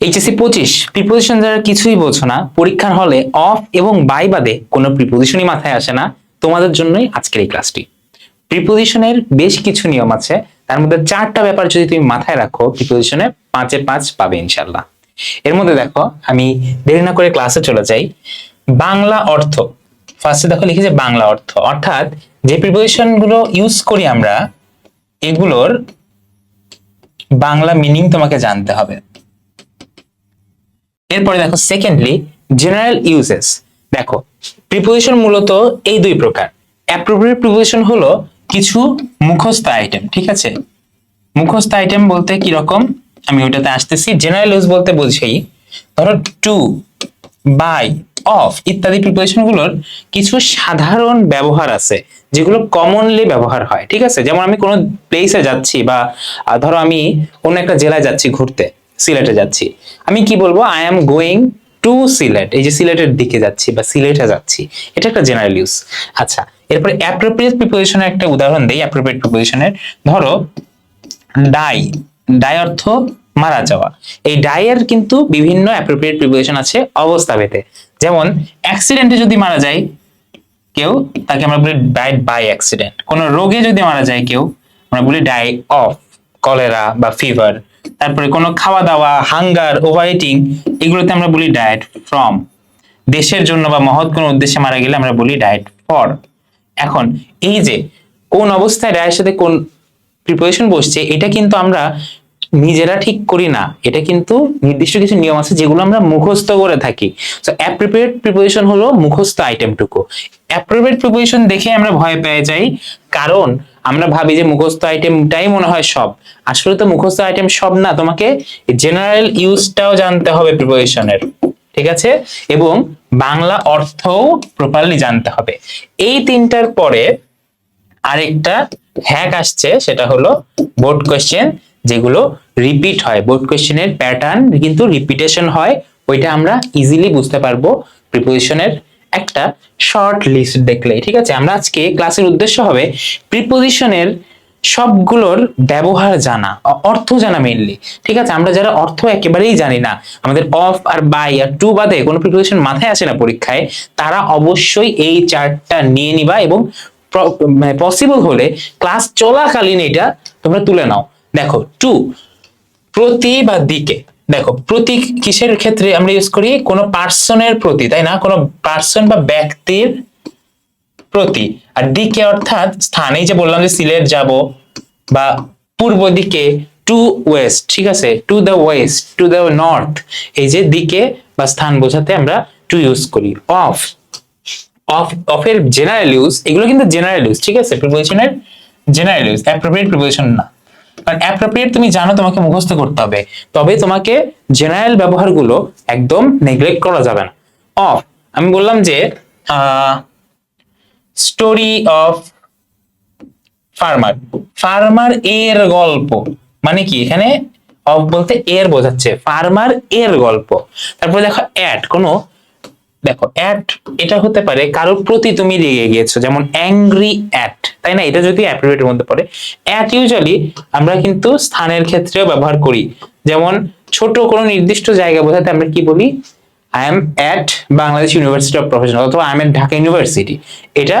HSC পঁচিশ preposition যারা কিছুই বোঝো না, পরীক্ষার হলে অফ এবং বাই বাদে কোনো প্রিপোজিশনই মাথায় আসে না। তোমাদের জন্যই আজকের এই ক্লাসটি প্রিপোজিশনের বেশ কিছু নিয়ম আছে, তার মধ্যে চারটা ব্যাপার যদি তুমি মাথায় রাখো প্রিপোজিশনে পাঁচে পাঁচ পাবে ইনশাল্লাহ এর মধ্যে দেখো, আমি দেরি না করে ক্লাসে চলে যাই। বাংলা অর্থ। ফার্স্টে দেখো লিখেছে বাংলা অর্থ। অর্থাৎ যে প্রিপোজিশনগুলো ইউজ করি আমরা, এগুলোর বাংলা মিনিং তোমাকে জানতে হবে। এরপরে দেখো সেকেন্ডলি জেনারেল ইউজেস দেখো প্রিপোজিশন মূলত এই দুই প্রকার। অ্যাপ্রোপ্রিয়েট প্রিপোজিশন হলো কিছু মুখস্থ আইটেম ঠিক আছে? মুখস্থ আইটেম বলতে কি রকম? আমি ওইটাতে আসতেছি। জেনারেল ইউজ বলতে বুঝি, ধরো টু বাই অফ ইত্যাদি প্রিপোজিশনগুলোর কিছু সাধারণ ব্যবহার আছে, যেগুলো কমনলি ব্যবহার হয়, ঠিক আছে? যেমন আমি কোনো প্লেসে যাচ্ছি বা ধরো আমি অন্য একটা জেলায় যাচ্ছি ঘুরতে। সিলেটে যাচ্ছি। আমি কি বলব I am going to Sylhet এই যে সিলেটের দিকে যাচ্ছি বা সিলেটে যাচ্ছি এটা একটা জেনারেল ইউজ আচ্ছা এরপরে অ্যাপ্রোপ্রিয়েট প্রিপোজিশনের একটা উদাহরণ দেই অ্যাপ্রোপ্রিয়েট প্রিপোজিশনের ধরো ডাই ডাই অর্থ মারা যাওয়া। এই ডাইয়ের কিন্তু বিভিন্ন অ্যাপ্রোপ্রিয়েট প্রিপোজিশন আছে অবস্থা ভেদে যেমন অ্যাক্সিডেন্টে যদি মারা যায় কেউ তাকে আমরা বলি ডাইড বাই অ্যাক্সিডেন্ট কোন রোগে যদি মারা যায় কেউ আমরা বলি ডাই অফ কলেরা বা ফিভার তারপরে কোনো খাওয়া দাওয়া হাঙ্গার ওভার ইটিং এগুলোতে আমরা বলি ডায়েট ফ্রম দেশের জন্য বা মহৎ কোনো উদ্দেশ্যে মারা গেলে আমরা বলি ডায়েট ফর এখন এই যে কোন অবস্থায় ডায়ের সাথে কোন প্রিপারেশন বসছে, এটা কিন্তু আমরা নিজেরা ঠিক করি না। এটা কিন্তু নির্দিষ্ট কিছু নিয়ম আছে যেগুলো আমরা মুখস্থ করে থাকি। সো অ্যাপ্রোপ্রিয়েট প্রিপোজিশন হলো মুখস্থ আইটেমটুকু অ্যাপ্রোপ্রিয়েট প্রিপোজিশন দেখে আমরা ভয় পেয়ে যাই। কারণ আমরা ভাবি যে মুখস্থ আইটেমটাই মনে হয় সব। আসলে তো মুখস্থ আইটেম সব না, তোমাকে জেনারেল ইউজটাও জানতে হবে প্রিপোজিশনের ঠিক আছে? এবং বাংলা অর্থও প্রপারলি জানতে হবে। এই তিনটার পরে আরেকটা হ্যাক আসছে, সেটা হলো বোর্ড কোয়েশ্চেন যেগুলো রিপিট হয়। বোর্ড কোয়েশ্চেনের প্যাটার্ন কিন্তু রিপিটেশন হয়, ওইটা আমরা ইজিলি বুঝতে পারব প্রিপোজিশনের একটা শর্ট লিস্ট দেখলেই, ঠিক আছে? আমরা আজকে ক্লাসের উদ্দেশ্য হবে প্রিপোজিশনের সবগুলোর ব্যবহার জানা অর্থ জানা মেইনলি ঠিক আছে? আমরা যারা অর্থ একেবারেই জানি না, আমাদের অফ আর বাই আর টু বাদে কোনো প্রিপোজিশন মাথায় আসে না পরীক্ষায়, তারা অবশ্যই এই চার্টটা নিয়ে নিবা এবং পসিবল হলে ক্লাস চলাকালীন এটা তোমরা তুলে নাও। দেখো টু প্রতি বা দিকে দেখো, প্রতি কিসের ক্ষেত্রে আমরা ইউজ করি? কোনো পার্সনের প্রতি, তাই না? কোনো পার্সন বা ব্যক্তির প্রতি। আর দিকে অর্থাৎ স্থান যে বললাম যে সিলেট যাব, বা পূর্ব দিকে টু ওয়েস্ট ঠিক আছে? To the west to the north এই যে দিকে বা স্থান বোঝাতে আমরা টু ইউজ করি। অফ অফ অফের জেনারেল ইউজ এগুলো কিন্তু জেনারেল ইউজ ঠিক আছে? প্রিপোজিশনের জেনারেল ইউজ অ্যাপ্রোপ্রিয়েট প্রিপোজিশন না। কারণ অ্যাপ্রোপ্রিয়েট তুমি জানো তোমাকে মুখস্থ করতে হবে। তবে তোমাকে জেনারেল ব্যবহারগুলো একদম নেগলেক্ট করা যাবে না। অফ আমি বললাম যে স্টোরি অফ ফার্মার ফার্মার এর গল্প। মানে কি? এখানে অফ বলতে এর বোঝাচ্ছে। ফার্মার এর গল্প। তারপরে দেখো অ্যাড কোনো দেখো অ্যাট এটা হতে পারে কারোর প্রতি তুমি রেগে গিয়েছো, যেমন অ্যাংরি অ্যাট তাই না? এটা যদি অ্যাপ্রোপ্রিয়েটের মধ্যে পড়ে। অ্যাট ইউজুয়ালি আমরা কিন্তু স্থানের ক্ষেত্রেও ব্যবহার করি। যেমন ছোট কোনো নির্দিষ্ট জায়গা বোঝাতে আমরা কি বলি? I am at Bangladesh university of professional অথবা I am at Dhaka university এটা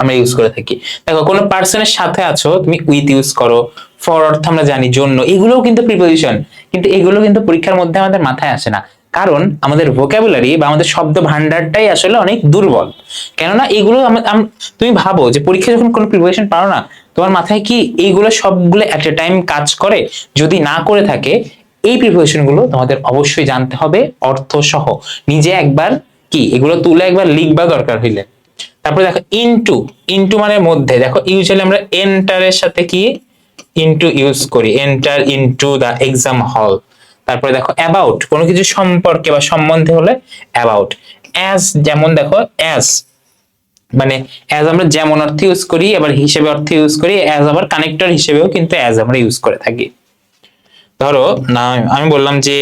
আমরা ইউজ করে থাকি। দেখো, কোনো পার্সনের সাথে আছো, তুমি উইথ ইউজ করো ফর অর্থ আমরা জানি, জন্য, এগুলোও কিন্তু প্রিপোজিশন কিন্তু এগুলো কিন্তু পরীক্ষার মধ্যে আমাদের মাথায় আসে না। কারণ আমাদের ভোকাবুলারি বা আমাদের শব্দ ভান্ডারটাই আসলে অনেক দুর্বল। কেননা এগুলো তুমি ভাবো যে পরীক্ষা যখন কোনো প্রিপারেশন পারো না, তোমার মাথায় কি এইগুলো সবগুলো এট এ টাইম কাজ করে? যদি না করে থাকে, এই প্রিপারেশনগুলো তোমাদের অবশ্যই জানতে হবে অর্থ সহ নিজে একবার কি? এগুলো তুলে একবার লিখবা দরকার হইলে। তারপরে দেখো ইনটু ইনটু মানে মধ্যে। দেখো ইউজুয়ালি আমরা এন্টারের সাথে কি? ইনটু ইউজ করি। Enter into the exam hall তারপরে দেখো অ্যাবাউট কোনো কিছু সম্পর্কে বা সম্বন্ধে হলে অ্যাবাউট অ্যাজ যেমন দেখো অ্যাজ মানে অ্যাজ আমরা যেমন অর্থে ইউজ করি, আবার হিসেবে অর্থে ইউজ করি অ্যাজ আবার কানেক্টর হিসেবেও কিন্তু অ্যাজ আমরা ইউজ করে থাকি। ধরো, না, আমি বললাম যে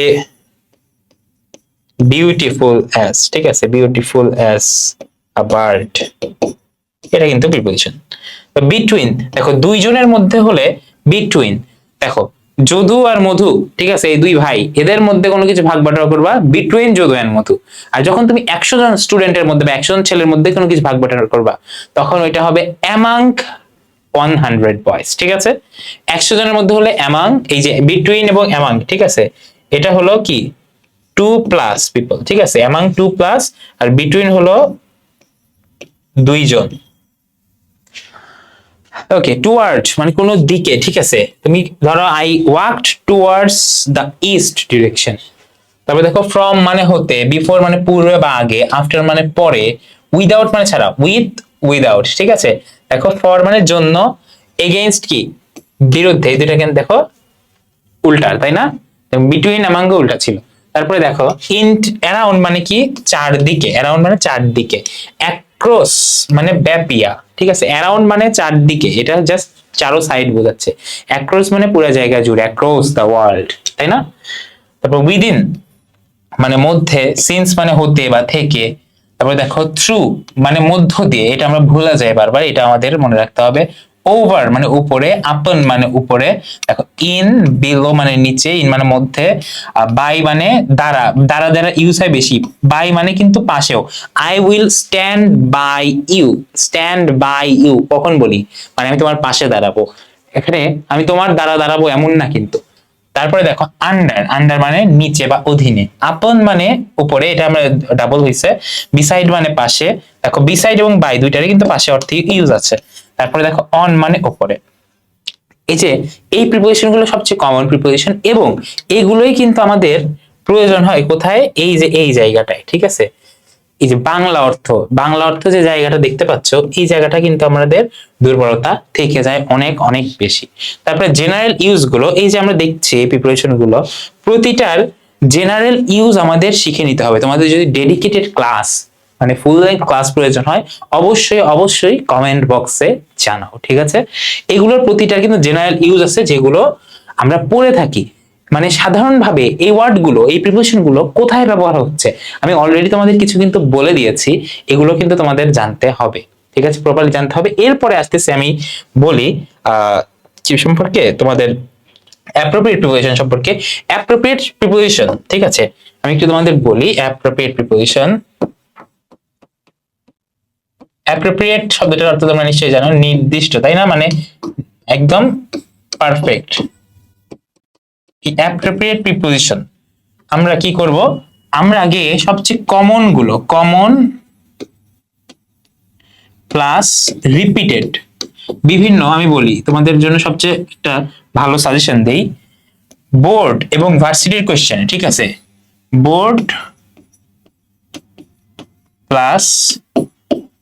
বিউটিফুল অ্যাজ ঠিক আছে? বিউটিফুল অ্যাজ আ বার্ড এটা কিন্তু প্রিপোজিশন বিটুইন দেখো, দুইজনের মধ্যে হলে বিটুইন দেখো যদু আর মধু, ঠিক আছে, এই দুই ভাই, এদের মধ্যে কোনো কিছু ভাগ বাটোয়ারা করবা বিটুইন যদু অ্যান্ড মধু। আর যখন তুমি একশো জন স্টুডেন্টের মধ্যে বা একশো জন ছেলের মধ্যে কোনো কিছু ভাগ বাটোয়ারা করবা, তখন ওইটা হবে অ্যামাং ওয়ান হান্ড্রেড বয়েস ঠিক আছে? একশো জনের মধ্যে হলে অ্যামাং এই যে বিটুইন এবং অ্যামাং ঠিক আছে? এটা হলো কি? টু প্লাস পিপল ঠিক আছে? অ্যামাং টু প্লাস আর বিটুইন হলো দুইজন। ওকে টুয়ার্ড মানে কোন দিকে, ঠিক আছে? তুমি ধরো I walked towards the east direction তারপরে দেখো ফ্রম মানে হতে বিফোর মানে পূর্বে বা আগে আফটার মানে পরে উইদাউট মানে ছাড়া উইথ উইদাউট ঠিক আছে? দেখো ফর মানে জন্য এগেইনস্ট কি? বিরুদ্ধে, এই দুটা কিন্তু দেখো উল্টার তাই না? বিটুইন আমাঙ্গ উল্টা ছিল। তারপরে দেখো ইন অ্যারাউন্ড মানে কি? চারদিকে অ্যারাউন্ড মানে চারদিকে। অ্যাক্রস মানে ব্যাপিয়া, ঠিক আছে? অ্যারাউন্ড মানে চারদিকে, এটা জাস্ট চারো সাইড বোঝাচ্ছে। অ্যাক্রস মানে পুরো জায়গা জুড়ে অ্যাক্রস দ্য ওয়ার্ল্ড তাই না? তারপর উইদিন মানে মধ্যে সিন্স মানে হতে বা থেকে। তারপরে দেখো থ্রু মানে মধ্য দিয়ে, এটা আমরা ভুলা যায় বারবার, এটা আমাদের মনে রাখতে হবে। ওভার মানে উপরে আপন মানে উপরে, দেখো ইন বিলো মানে নিচে ইন মানে মধ্যে বাই মানে দ্বারা দ্বারা দ্বারা ইউজ হয় বেশি বাই মানে কিন্তু পাশেও I will stand by you stand by you কখন বলি? মানে আমি তোমার পাশে দাঁড়াবো। এখানে আমি তোমার দ্বারা দাঁড়াবো এমন না কিন্তু। তারপরে দেখো আন্ডার আন্ডার মানে নিচে বা অধীনে আপন মানে উপরে, এটা আমরা ডাবল হয়েছে বিসাইড মানে পাশে, দেখো বিসাইড এবং বাই দুইটারই কিন্তু পাশে অর্থে ইউজ আছে। তারপরে দেখো অন মানে ওপরে এই যে, এই প্রিপোজিশনগুলো সবচেয়ে কমন প্রিপোজিশন এবং এইগুলোই কিন্তু আমাদের প্রয়োজন হয় কোথায়? এই যে, এই জায়গাটায়, ঠিক আছে? এই যে বাংলা অর্থ বাংলা অর্থ যে জায়গাটা দেখতে পাচ্ছ, এই জায়গাটা কিন্তু আমাদের দুর্বলতা থেকে যায় অনেক অনেক বেশি। তারপরে জেনারেল ইউজগুলো, এই যে আমরা দেখছি এই প্রিপারেশনগুলো, প্রতিটার জেনারেল ইউজ আমাদের শিখে নিতে হবে। তোমাদের যদি ডেডিকেটেড ক্লাস মানে ফুল লেন্থ ক্লাস প্রয়োজন হয়, অবশ্যই অবশ্যই কমেন্ট বক্সে জানাও, ঠিক আছে? এগুলোর প্রতিটা কিন্তু জেনারেল ইউজ আছে যেগুলো আমরা পড়ে থাকি। মানে সাধারণভাবে এই ওয়ার্ডগুলো এই প্রিপোজিশনগুলো কোথায় ব্যবহার হচ্ছে? আমি অলরেডি তোমাদের কিছু কিন্তু বলে দিয়েছি, এগুলো কিন্তু তোমাদের জানতে হবে, ঠিক আছে? প্রপারলি জানতে হবে। এরপরে আসতেছে আমি বলি সম্পর্কে? তোমাদের অ্যাপ্রোপ্রিয়েট প্রিপোজিশন সম্পর্কে। অ্যাপ্রোপ্রিয়েট প্রিপোজিশন ঠিক আছে? আমি একটু তোমাদের বলি অ্যাপ্রোপ্রিয়েট প্রিপোজিশন অ্যাপ্রোপ্রিয়েট শব্দটার অর্থ তোমরা নিশ্চয়ই জানো, নির্দিষ্ট, তাই না? মানে একদম পারফেক্ট অ্যাপ্রোপ্রিয়েট প্রিপোজিশন আমরা কি করব? আমরা আগে সবচেয়ে কমনগুলো কমন প্লাস রিপিটেড বিভিন্ন, আমি বলি, তোমাদের জন্য সবচেয়ে একটা ভালো সাজেশন দেই। বোর্ড এবং ভার্সিটির কোয়েশ্চেন ঠিক আছে? বোর্ড প্লাস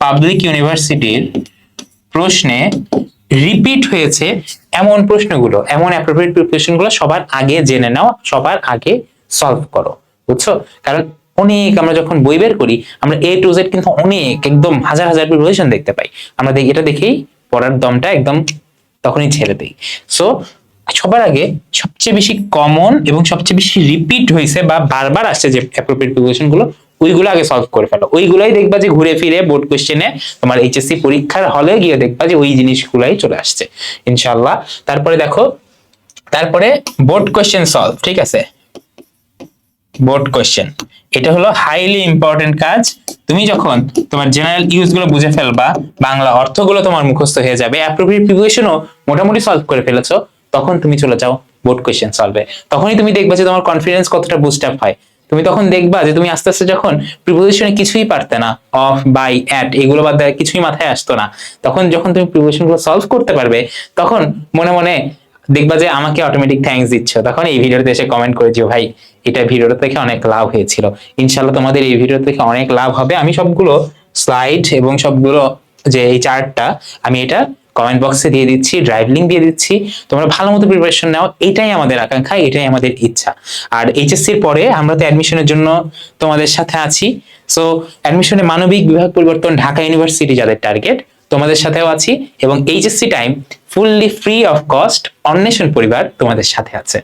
পাবলিক ইউনিভার্সিটির প্রশ্নে রিপিট হয়েছে এমন প্রশ্নগুলো, এমন অ্যাপ্রোপ্রিয়েট প্রিপারেশনগুলো সবার আগে জেনে নাও, সবার আগে সলভ করো, বুঝছ? কারণ অনেক আমরা যখন বই বের করি, আমরা এ টু জেড কিন্তু অনেক, একদম হাজার হাজার প্রিপারেশন দেখতে পাই। আমরা এটা দেখেই পড়ার দমটা একদম তখনই ছেড়ে দিই। সো সবার আগে সবচেয়ে বেশি কমন এবং সবচেয়ে বেশি রিপিট হয়েছে বা বারবার আসছে যে অ্যাপ্রোপ্রিয়েট প্রিপারেশনগুলো ওইগুলো আগে সলভ করে ফেলো। ওইগুলাই দেখবা যে ঘুরে ফিরে বোর্ড কোশ্চেনে তোমার এইচএসসি পরীক্ষার হলে গিয়ে দেখবা যে ওই জিনিসগুলাই চলে আসছে। ইনশাল্লাহ তারপরে দেখো, তারপরে বোর্ড কোশ্চেন সলভ ঠিক আছে? বোর্ড কোশ্চেন এটা হলো হাইলি ইম্পর্টেন্ট কাজ। তুমি যখন তোমার জেনারেল ইউজগুলো বুঝে ফেলবা, বাংলা অর্থগুলো তোমার মুখস্থ হয়ে যাবে অ্যাপ্রোপ্রিয়েট প্রিপারেশনও মোটামুটি সলভ করে ফেলেছো, তখন তুমি চলে যাও বোর্ড কোশ্চেন সলভে তখনই তুমি দেখবা যে তোমার কনফিডেন্স কতটা বুস্ট আপ হয়। তুমি তখন দেখবা যে তুমি আস্তে আস্তে যখন প্রিপোজিশনে কিছুই পারতে না অফ বাই অ্যাট এগুলো বাদ কিছুই মাথায় আসতো না। তখন যখন তুমি প্রিপোজিশনগুলো সলভ করতে পারবে, তখন মনে মনে দেখবা যে আমাকে অটোমেটিক থ্যাঙ্কস দিচ্ছ। তখন এই ভিডিওতে এসে কমেন্ট করে দিও, ভাই, এটা ভিডিওটা থেকে অনেক লাভ হয়েছিল। ইনশাল্লাহ তোমাদের এই ভিডিও থেকে অনেক লাভ হবে। আমি সবগুলো স্লাইড এবং সবগুলো যে এই চার্টটা আমি এটা কমেন্ট বক্সে দিয়ে দিচ্ছি ড্রাইভ লিঙ্ক দিয়ে দিচ্ছি। তোমরা ভালো মতো প্রিপারেশন নাও, এটাই আমাদের আকাঙ্ক্ষা, এটাই আমাদের ইচ্ছা। আর এইচএসসির পরে আমরা তো অ্যাডমিশনের জন্য তোমাদের সাথে আছি। সো অ্যাডমিশনে মানবিক বিভাগ পরিবর্তন, ঢাকা ইউনিভার্সিটি যাদের টার্গেট তোমাদের সাথেও আছি এবং HSC time fully free of cost অন্বেষণ পরিবার তোমাদের সাথে আছে।